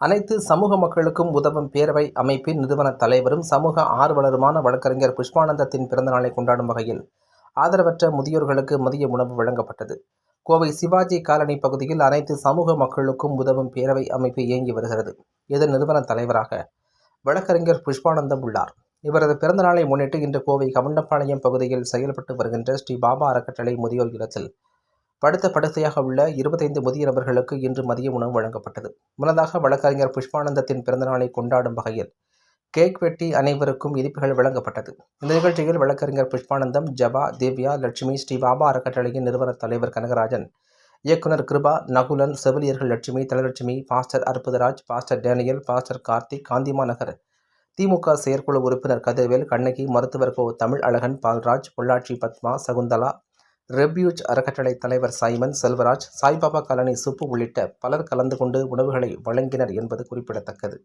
அனைத்து சமூக மக்களுக்கும் உதவும் பேரவை அமைப்பின் நிறுவன தலைவரும் சமூக ஆர்வலருமான வழக்கறிஞர் புஷ்பானந்தத்தின் பிறந்தநாளை கொண்டாடும் வகையில் ஆதரவற்ற முதியோர்களுக்கு மதிய உணவு வழங்கப்பட்டது. கோவை சிவாஜி காலனி பகுதியில் அனைத்து சமூக மக்களுக்கும் உதவும் பேரவை அமைப்பு இயங்கி வருகிறது. இதன் நிறுவன தலைவராக வழக்கறிஞர் புஷ்பானந்தம் உள்ளார். இவரது பிறந்தநாளை முன்னிட்டு இன்று கோவை கவுண்டம்பாளையம் பகுதியில் செயல்பட்டு வருகின்ற ஸ்ரீ பாபா அறக்கட்டளை முதியோர் இல்லத்தில் படுத்த படுக்கையாக உள்ள இருபத்தைந்து முதிய நபர்களுக்கு இன்று மதிய உணவு வழங்கப்பட்டது. முன்னதாக வழக்கறிஞர் புஷ்பானந்தத்தின் பிறந்தநாளை கொண்டாடும் வகையில் கேக் வெட்டி அனைவருக்கும் இனிப்புகள் வழங்கப்பட்டது. இந்த நிகழ்ச்சியில் வழக்கறிஞர் புஷ்பானந்தம் ஜபா திவ்யா லட்சுமி ஸ்ரீ பாபா அறக்கட்டளையின் நிறுவன தலைவர் கனகராஜன் இயக்குனர் கிருபா நகுலன் செவிலியர்கள் Lakshmi தலலட்சுமி pastor Arputharaj pastor Daniel pastor Karthik Gandhima Nagar DMK செயற்குழு உறுப்பினர் கதிர்வேல் கண்ணகி மருத்துவர் கோ தமிழ் அழகன் பால்ராஜ் பொள்ளாச்சி பத்மா சகுந்தலா ரெப்யூஜ் அறக்கட்டளை தலைவர் சைமன் செல்வராஜ் சாய்பாபா காலனி சுப்பு உள்ளிட்ட பலர் கலந்து கொண்டு உணவுகளை வழங்கினர் என்பது குறிப்பிடத்தக்கது.